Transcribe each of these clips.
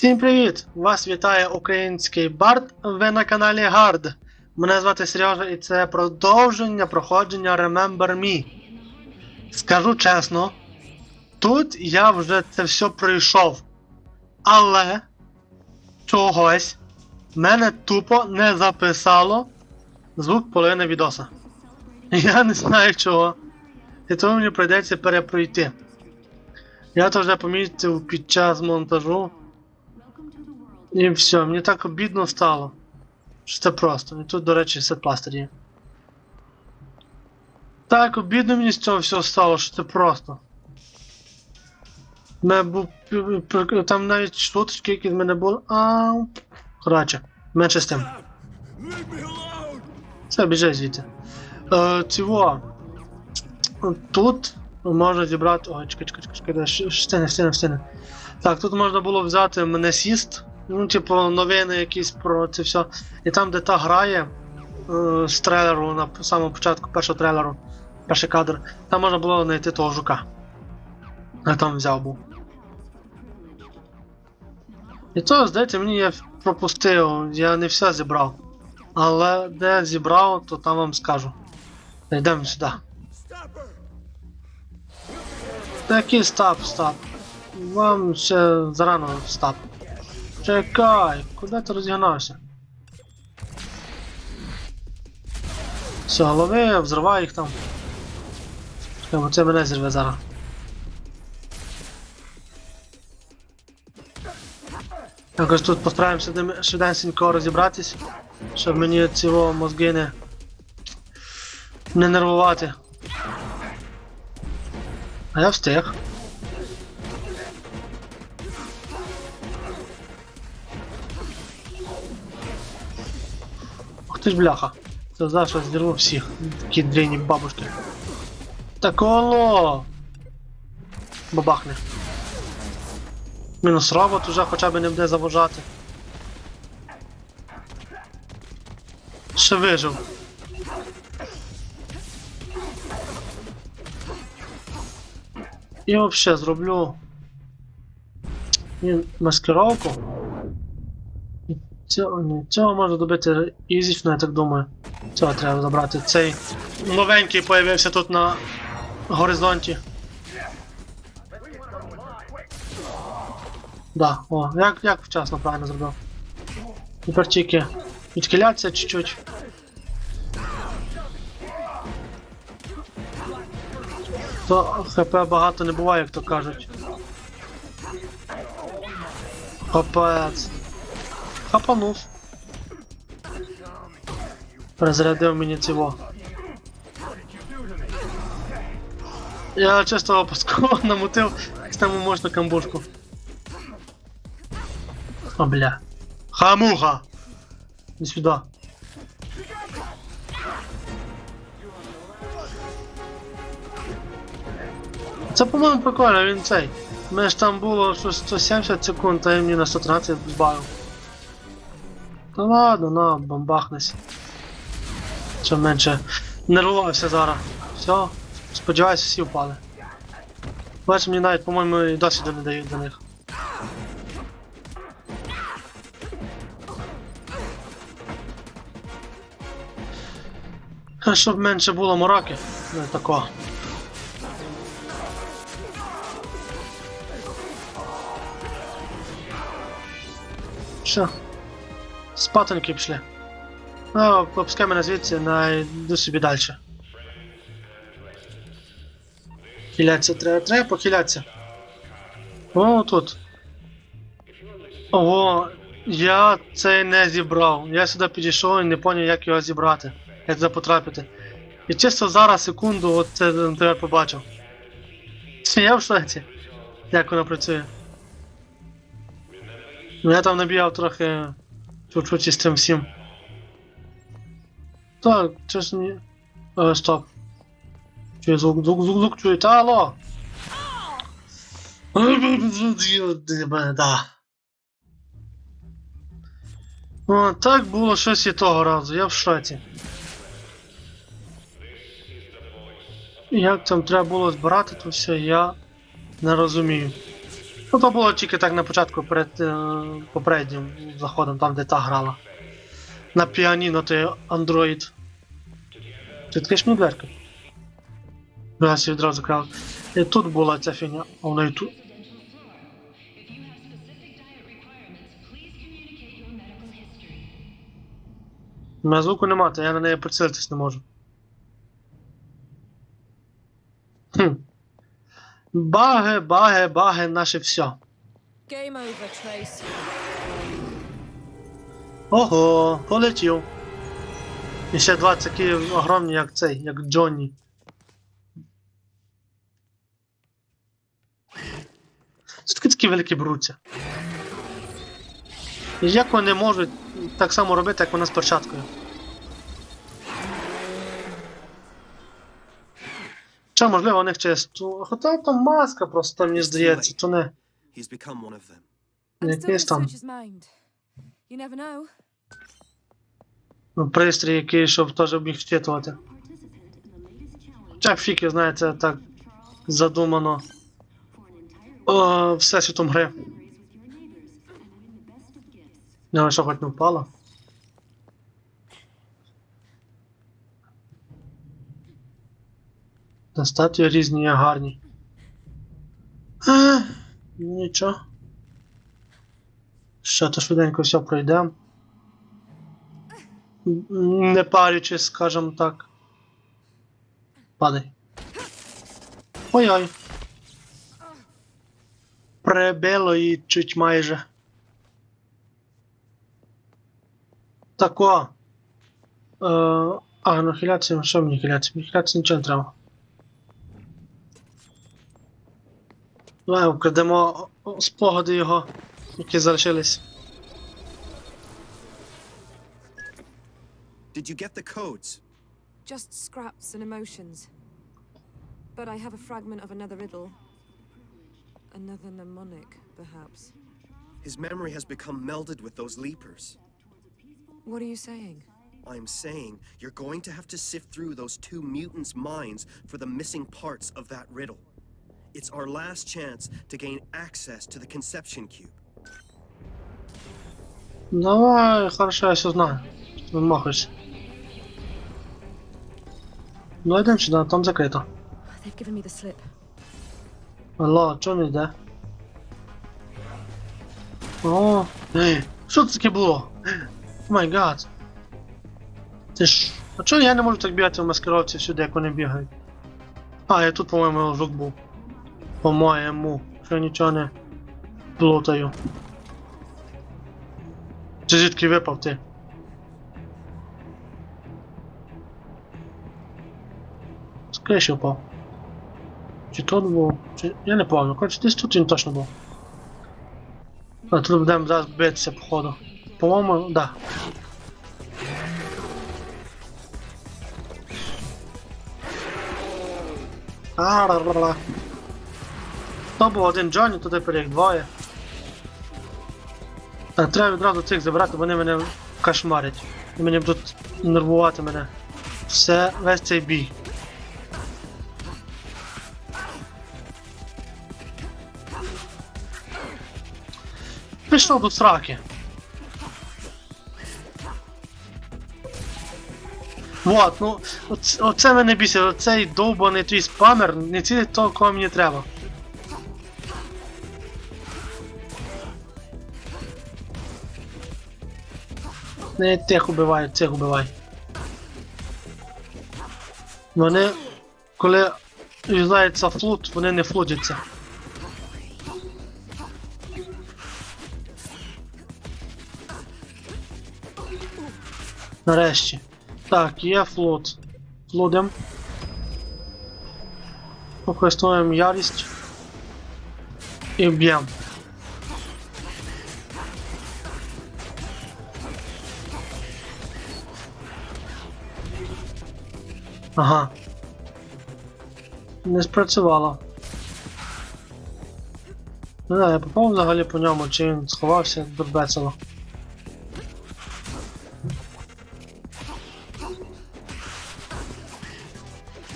Всім привіт! Вас вітає український бард. Ви на каналі Гард. Мене звати Сережа і це продовження проходження Remember Me. Скажу чесно, тут я вже це все пройшов. Але чогось мене тупо не записало звук половини відоса. Я не знаю чого. І тому мені прийдеться перепройти. Я то вже помітив під час монтажу. І все, мені так обідно стало. Що це просто. І тут, до речі, сет пластир є. Так обідно мені з цього всього стало, що це просто. Не був. Там навіть шуточки, які в мене були. А. Коротше, менше з тим. Все, біжи звідти. Е, цього. Тут можна зібрати. Ой, чекай, чекай, чекай, чекай, штини, штини, штини. Так, тут можна було взяти мене сіст. Ну, типу, новини якісь про це все. І там, де та грає е, з трейлеру на самому початку першого трейлеру, перший кадр, там можна було знайти того жука. Я там взяв був. І то, здається, мені я пропустив, я не все зібрав. Але де зібрав, то там вам скажу. Йдемо сюди. Та який стап, стап? Вам ще зарано стап. Чекай, куди ти розігнався? Все, лови, взривай їх там. Чекай, бо це мене зірве зараз. Якось тут постараємося швиденько розібратись, щоб мені цього мозги не, не нервувати. А я встиг. Ти ж бляха. Це за що здерву всіх. Такі дрейні бабушки. Так оло! Бабахне. Мінус робот уже хоча б не буде заважати. Ще вижив. І взагалі зроблю маскировку. Цього, ні, цього можна добити ізічно, я так думаю. Цього треба забрати. Цей новенький появився тут на горизонті. Да, о, як, як вчасно правильно зробив. Тепер тільки відхиляться чуть-чуть. То ХП багато не буває, як то кажуть. Капець. Хапанув. Розрядив мені цього. Я чисто опусково намутив саму можна камбушку. О, бля. Хамуха! Иди сюда. Це, по-моєму, прикольно, він цей. У ж там було щось 170 секунд, а він мені на 113 збавив. Та ладно, на, бомбахнись. Щоб менше нервувався зараз. Все, сподіваюся, всі впали. Бачиш, мені навіть, по-моєму, і досвіду не дають до них. А щоб менше було мороки, не такого. Що? Спатоньки пішли. Ну, попускай мене звідси, на йду собі далі. Хилятися треба, треба похилятися. О, тут. Ого, я це не зібрав. Я сюди підійшов і не зрозумів, як його зібрати. Як туди потрапити. І чисто зараз, секунду, от це тебе побачив. Чи я в шоці? Як воно працює? Я там набігав трохи чуть-чуть із цим всім. Так, чесно ні. Е, стоп. Чую звук, звук, звук, звук чую. Та алло! Да. О, так було щось і того разу, я в шоці. Як там треба було збирати то все, я не розумію. Ну то було тільки так на початку перед е, попереднім заходом, там де та грала. На піаніно той андроїд. Ти відкриєш мені дверку? Раз відразу крав. І тут була ця фігня, а вона і тут. У мене звуку нема, то я на неї прицілитись не можу. Хм. Баги, баги, баги, наше все. Game over, Trace. Ого, полетів. І ще два такі огромні, як цей, як Джонні. Звідки такі великі бруться? І як вони можуть так само робити, як вони з перчаткою? Чи можливо у них чисто. Хоча там маска просто, мені здається, то не. Якийсь там ну, пристрій, який, щоб теж міг вчитувати. Чак фіки, знаєте, так задумано. О, всесвітом гри. Не що хоч не впало. Та статуї різні є гарні. А, нічого. Ще то швиденько все пройдемо. Не парючись, скажем так. Падай. Ой-ой. Прибило її чуть майже. Тако. Е, а, ну хиляція, що мені хиляція? Мені хиляція нічого не треба. Давай вкрадемо спогади його, які залишились. Did you get the codes? Just scraps and emotions. But I have a fragment of another riddle. Another mnemonic, perhaps. His memory has become melded with those leapers. What are you saying? I'm saying you're going to have to sift through those two mutants' minds for the missing parts of that riddle. It's our last chance to gain access to the conception cube. Давай, хорошо, я все знаю. Вимахуйся. Ну йдемо сюди, там закрито. They've given me the slip. Алло, чого не йде? О, ей, що це таке було? О май гад. Ти ж. А чого я не можу так бігати в маскировці всюди, як вони бігають? А, я тут, по-моєму, жук був. По-моєму, що нічого не плутаю. Чи звідки випав ти? Криші впав. Чи тут був? Чи... Я не пам'ятаю. Коротше, десь тут він точно був. А тут будемо зараз битися, походу. По-моєму, да. А-ра-ра-ра. То був один Джонні, то тепер їх двоє. Так, треба відразу цих забрати, вони мене кошмарять. І мені будуть нервувати мене. Все, весь цей бій. Пішов до сраки. Вот, ну, оце, мене бісить, оцей довбаний твій спамер не цілить того, кого мені треба. Не тих убивай, цих убивай. Вони, коли юзається флут, вони не флутяться. Нарешті. Так, є флот. Флудем. Використовуємо ярість. І б'ємо. Ага. Не спрацювало. Не знаю, я попав взагалі по ньому, чи він сховався дурбецело.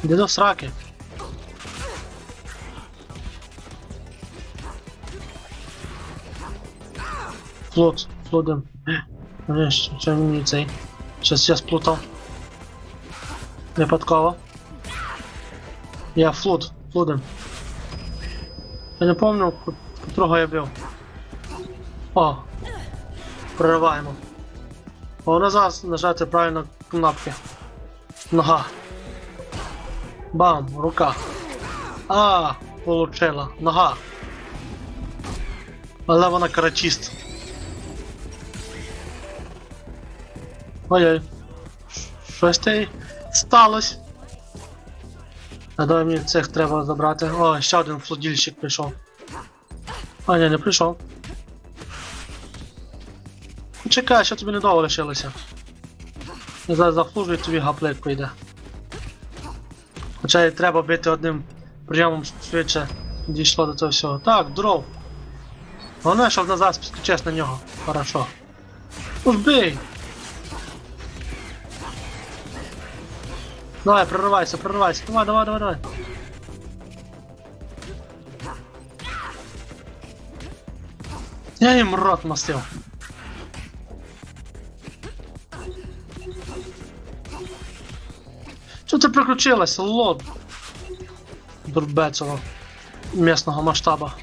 Іди до сраки. Флот, флодом. Ні, що що мені цей. Щось я сплутав. Випадково. Я флот, флодом. Я не ко- котрого я бив. О! Прориваємо. О, назад нажати правильно кнопки. Нога. Бам, рука. А, получила. Нога. Але вона карачіст. Ой-ой. Щось те сталося. А давай мені цих треба забрати. О, ще один флодільщик прийшов. А, ні, не прийшов. Ну, Чекай, що тобі недовго лишилося. Я зараз заслужую тобі гаплик прийде. Хоча і треба бити одним прийомом швидше дійшло до того всього. Так, дров. Головне, щоб назад підключись на нього. Хорошо. Ну ж Давай, проривайся, проривайся. Давай, давай, давай, давай. Я їм рот мастив. Що ти приключилась, лод? Дурбецього місного масштаба.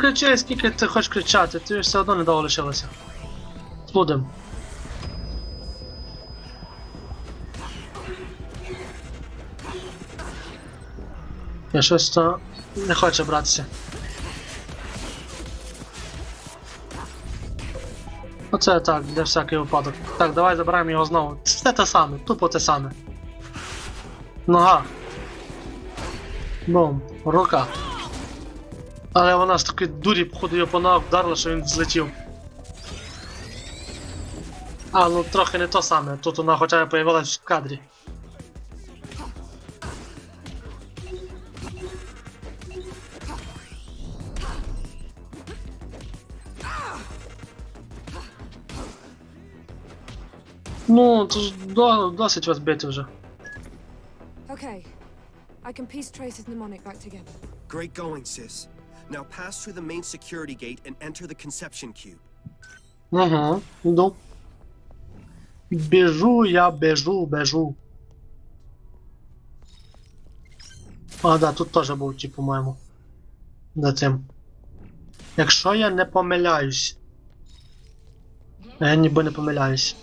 Та кричай, скільки ти хочеш кричати, ти все одно недовго лишилося. Будем. Я щось то не хоче братися. Оце так, для всякий випадок. Так, давай забираємо його знову. Це те саме, тупо те саме. Нога. Бум. Рука. Але вона ж таки дурі, походу, його по ногах вдарила, що він злетів. А, ну трохи не то саме. Тут вона хоча б появилась в кадрі. Ну, це ж до, досить вас бити вже. Okay. I can piece Trace's mnemonic back together. Great going, sis. Now pass through the main security gate and enter the conception cube. Угу, іду. Біжу, я біжу, біжу. А, да, тут теж був, ті, по-моєму. За цим. Якщо я не помиляюсь. А я ніби не помиляюсь.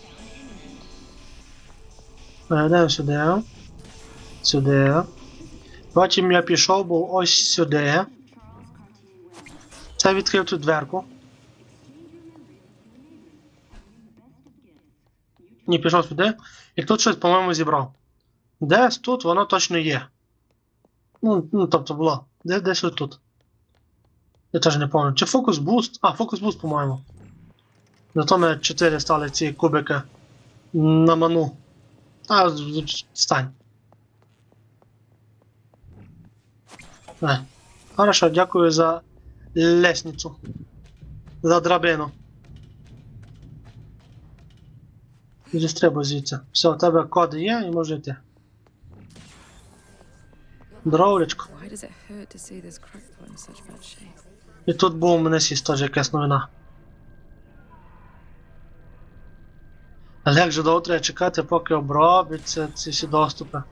Перейдемо сюди. Сюди. Потім я пішов був ось сюди. Це відкрив тут дверку. Ні, пішов сюди. І тут щось, по-моєму, зібрав. Десь тут воно точно є. Ну, ну тобто було. Де, десь ось тут. Я теж не пам'ятаю. Чи фокус буст? А, фокус буст, по-моєму. Зато ми 4 стали ці кубики на ману. А, стань. Е. Хорошо, дякую за лестницю. За драбину. Зістрибуй звідси. Все, у тебе код є і може йти. Дровлячко. І тут був у мене сість теж якась новина. Але як же довго треба чекати, поки обробляться ці всі доступи.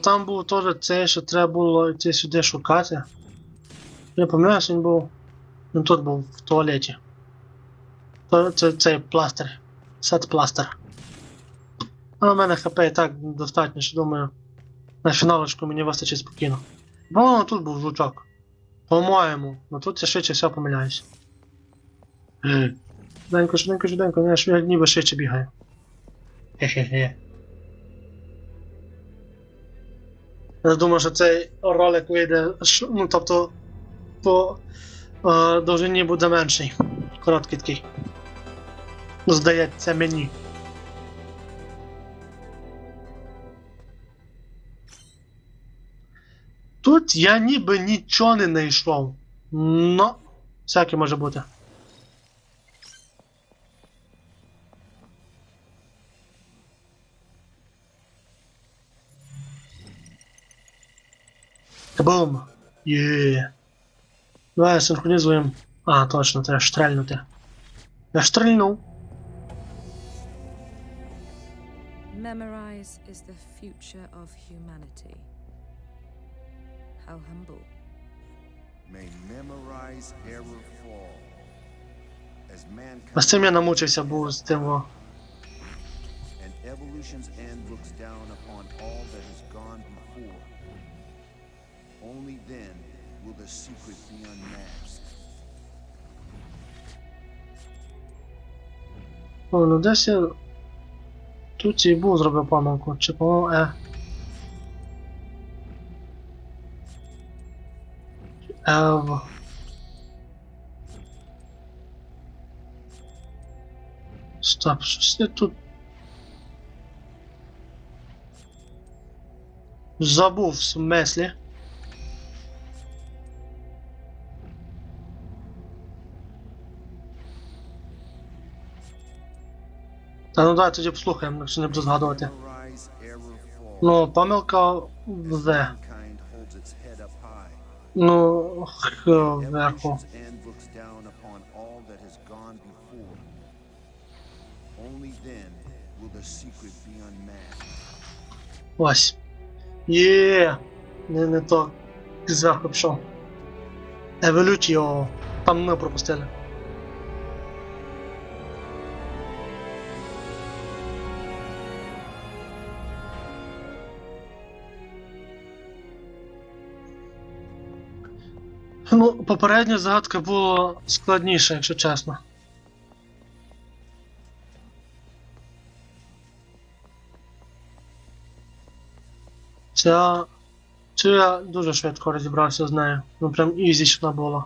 Там був теж цей, що треба було йти сюди шукати. Я пам'ятаю, він був. Він тут був в туалеті. Це цей пластир. Сет пластир. А у мене хп і так достатньо, що думаю. На фіналочку мені вистачить спокійно. По-моєму, тут був жучок. По-моєму. Ну тут я швидше все помиляюсь. Е. Швиденько, швиденько, швиденько, я ніби швидше бігаю. Хе-хе-хе. Я думаю, що цей ролик вийде, ну тобто по е, довжині буде менший. Короткий такий. Здається мені. Тут я ніби нічого не знайшов. Ну, всяке може бути. Кабум! Є. Давай синхронізуємо. А, точно, треба штрельнути. Я штрельнув. Memorize is the future of humanity. How humble. may memorize error fall. As А з mankind цим я намучився був з тим. о. and evolution's end looks down upon all that has gone before. Only then will the secret be unmasked. О, ну десь я. Тут і був зробив помилку. Чи по Е. Ев. Стоп, щось я тут. Забув в смислі. Та ну давай тоді послухаємо, якщо не буду згадувати. Ну, помилка в З. Ну, х вверху. Ось. Є. Не, не то. Зверху пішов. Еволюцію. Там ми пропустили. Ну, попередня загадка була складніша, якщо чесно. Ця. Цю я дуже швидко розібрався з нею. Ну прям ізічна була.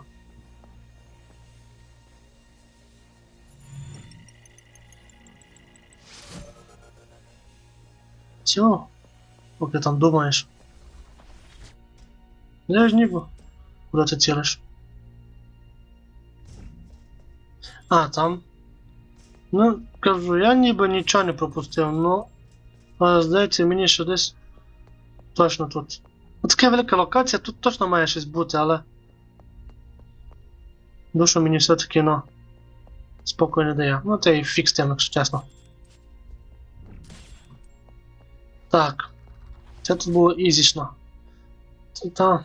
Все. Поки там думаєш. Я ж ніби. Куди ти цілиш? А, там. Ну, кажу, я ніби нічого не пропустив, ну. Але здається, мені що десь. Точно тут. Ну, така велика локація, тут точно має щось бути, але. Душу мені все-таки, ну. Спокою не дає. Ну, це і фікс тим, якщо чесно. Так. Це тут було ізічно. Та.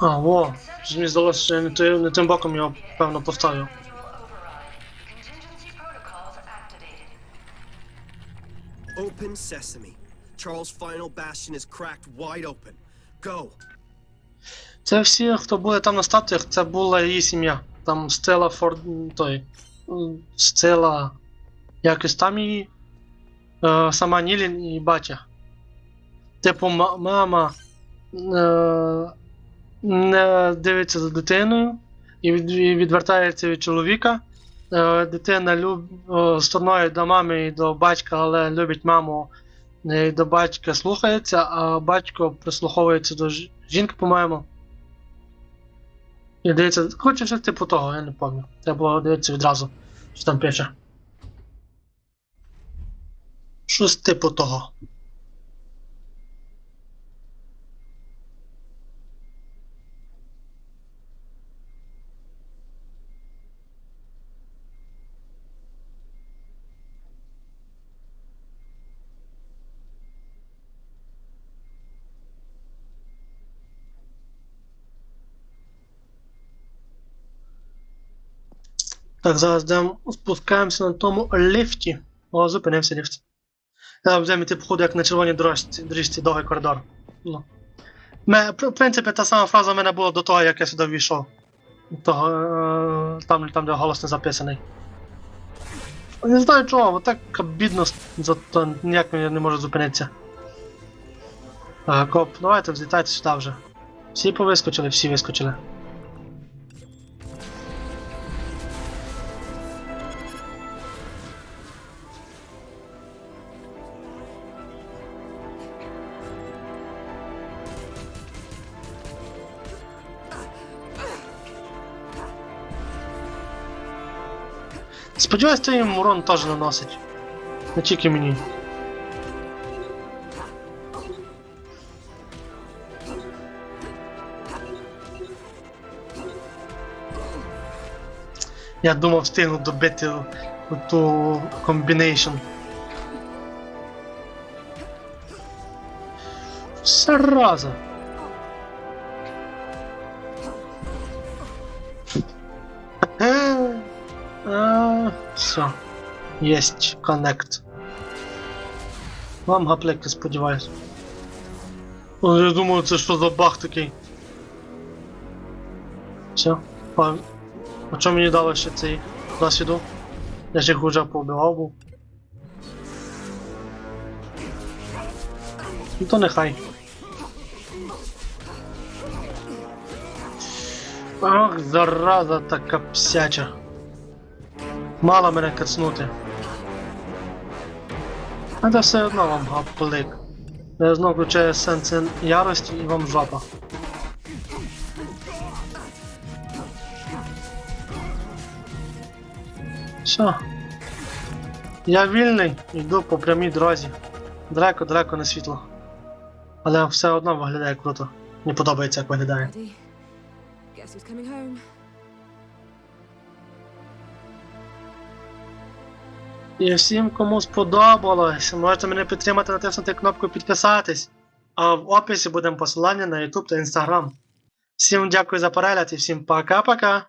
А, во. Щось Мені здалося, що я не, ти- не тим боком його, певно, поставив. Open sesame. Charles' final bastion is cracked wide open. Go. Це всі, хто були там на статуях, це була її сім'я. Там Стела Форд. той. Стела. Якось там її. Е, сама Нілін і батя. Типу, мама е, не дивиться за дитиною і відвертається від чоловіка. Е, дитина люб, стороною до мами і до батька, але любить маму і до батька слухається, а батько прислуховується до жінки, по-моєму. І дивиться, хоче щось типу того, я не пам'ятаю. Треба дивитися відразу, що там пише. Щось типу того. Так, зараз йдемо, спускаємося на тому ліфті. О, зупинився ліфт. Зараз будемо йти, походу, як на червоній дорожці, доріжці довгий коридор. Ну. Ме, в принципі, та сама фраза в мене була до того, як я сюди ввійшов. Того, е, там, там, де голос не записаний. Не знаю чого, отак бідно зато ніяк не можу зупинитися. А, коп, давайте взлітайте сюди вже. Всі повискочили, всі вискочили. Сподіваюсь, це їм урон теж наносить. Не тільки мені. Я думав встигну добити ту комбінейшн. Зараза. Все. Есть коннект. Вам гаплики, сподіваюсь. О, Я думаю, це що за баг такий. Все. А, чому мені дало ще цей досвіду? Я ж їх уже був. Ну то нехай. Ах, зараза така псяча. Мало мене кацнути. А це все одно вам гаплик. Я знову включаю сенс ярості і вам жопа. Все. Я вільний, йду по прямій дорозі. Далеко, далеко не світло. Але все одно виглядає круто. Мені подобається, як виглядає. І всім, кому сподобалось, можете мене підтримати, натиснути кнопку підписатись. А в описі буде посилання на YouTube та Instagram. Всім дякую за перегляд і всім пока-пока!